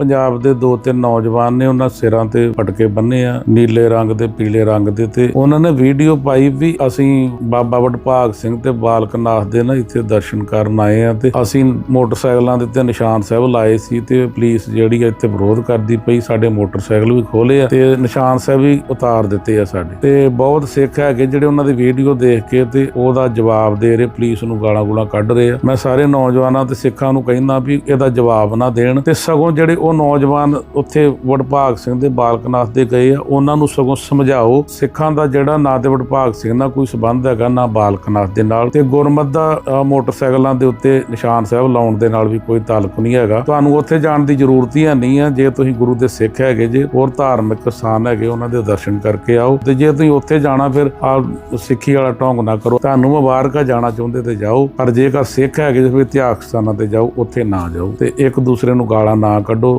ਪੰਜਾਬ ਦੇ ਦੋ ਤਿੰਨ ਨੌਜਵਾਨ ਨੇ ਉਹਨਾਂ ਸਿਰਾਂ ਤੇ ਪਟਕੇ ਬੰਨੇ ਆ, ਨੀਲੇ ਰੰਗ ਦੇ, ਪੀਲੇ ਰੰਗ ਦੇ ਤੇ ਉਹਨਾਂ ਨੇ ਵੀਡੀਓ ਪਾਈ ਵੀ ਅਸੀਂ ਬਾਬਾ ਵਡਭਾਗ ਸਿੰਘ ਤੇ ਬਾਲਕ ਨਾਥ ਦੇ ਨਾ ਇੱਥੇ ਦਰਸ਼ਨ ਕਰਨ ਆਏ ਆ ਤੇ ਅਸੀਂ ਮੋਟਰਸਾਈਕਲਾਂ ਦੇ ਤੇ ਨਿਸ਼ਾਨ ਸਾਹਿਬ ਲਾਏ ਸੀ ਤੇ ਪੁਲਿਸ ਜਿਹੜੀ ਇੱਥੇ ਵਿਰੋਧ ਕਰਦੀ ਪਈ, ਸਾਡੇ ਮੋਟਰਸਾਈਕਲ ਵੀ ਖੋਲੇ ਆ ਤੇ ਨਿਸ਼ਾਨ ਸਾਹਿਬ ਵੀ ਉਤਾਰ ਦਿੱਤੇ ਆ ਸਾਡੇ। ਤੇ ਬਹੁਤ ਸਿੱਖ ਹੈਗੇ ਜਿਹੜੇ ਉਹਨਾਂ ਦੀ ਵੀਡੀਓ ਦੇਖ ਕੇ ਤੇ ਉਹਦਾ ਜਵਾਬ ਦੇ ਰਹੇ, ਪੁਲਿਸ ਨੂੰ ਗਾਲਾਂ ਗੂਲਾਂ ਕੱਢ ਰਹੇ ਆ। ਮੈਂ ਸਾਰੇ ਨੌਜਵਾਨਾਂ ਤੇ ਸਿੱਖਾਂ ਨੂੰ ਕਹਿੰਦਾ ਵੀ ਇਹਦਾ ਜਵਾਬ ਨਾ ਦੇਣ ਤੇ ਸਗੋਂ ਜਿਹੜੇ ਉਹ ਨੌਜਵਾਨ ਉੱਥੇ ਵਡਭਾਗ ਸਿੰਘ ਦੇ ਬਾਲਕਨਾਥ ਦੇ ਗਏ ਆ। ਉਹਨਾਂ ਨੂੰ ਸਗੋਂ ਸਮਝਾਓ, ਸਿੱਖਾਂ ਦਾ ਜਿਹੜਾ ਨਾ ਤੇ ਵਡਭਾਗ ਸਿੰਘ ਨਾਲ ਕੋਈ ਸਬੰਧ ਹੈਗਾ, ਨਾ ਬਾਲਕਨਾਥ ਦੇ ਨਾਲ। ਤੇ ਗੁਰਮਤ ਦਾ ਮੋਟਰਸਾਈਕਲਾਂ ਦੇ ਉੱਤੇ ਨਿਸ਼ਾਨ ਸਾਹਿਬ ਲਾਉਣ ਦੇ ਨਾਲ ਵੀ ਕੋਈ ਤਾਲੁਕ ਨਹੀਂ ਹੈਗਾ। ਤੁਹਾਨੂੰ ਉੱਥੇ ਜਾਣ ਦੀ ਜ਼ਰੂਰਤ ਹੀ ਨਹੀਂ ਆ। ਜੇ ਤੁਸੀਂ ਗੁਰੂ ਦੇ ਸਿੱਖ ਹੈਗੇ, ਜੇ ਹੋਰ ਧਾਰਮਿਕ ਸਥਾਨ ਹੈਗੇ, ਉਹਨਾਂ ਦੇ ਦਰਸ਼ਨ ਕਰਕੇ ਆਓ। ਤੇ ਜੇ ਤੁਸੀਂ ਉੱਥੇ ਜਾਣਾ, ਫਿਰ ਆ ਸਿੱਖੀ ਵਾਲਾ ਢੋਂਗ ਨਾ ਕਰੋ। ਤੁਹਾਨੂੰ ਮੁਬਾਰਕਾ ਜਾਣਾ ਚਾਹੁੰਦੇ ਤੇ ਜਾਓ। ਪਰ ਜੇਕਰ ਸਿੱਖ ਹੈਗੇ ਜੇ ਫਿਰ ਇਤਿਹਾਸ ਸਥਾਨਾਂ ਤੇ ਜਾਓ, ਉੱਥੇ ਨਾ ਜਾਓ। ਤੇ ਇੱਕ ਦੂਸਰੇ ਨੂੰ ਗਾਲਾਂ ਨਾ ਕੱਢੋ।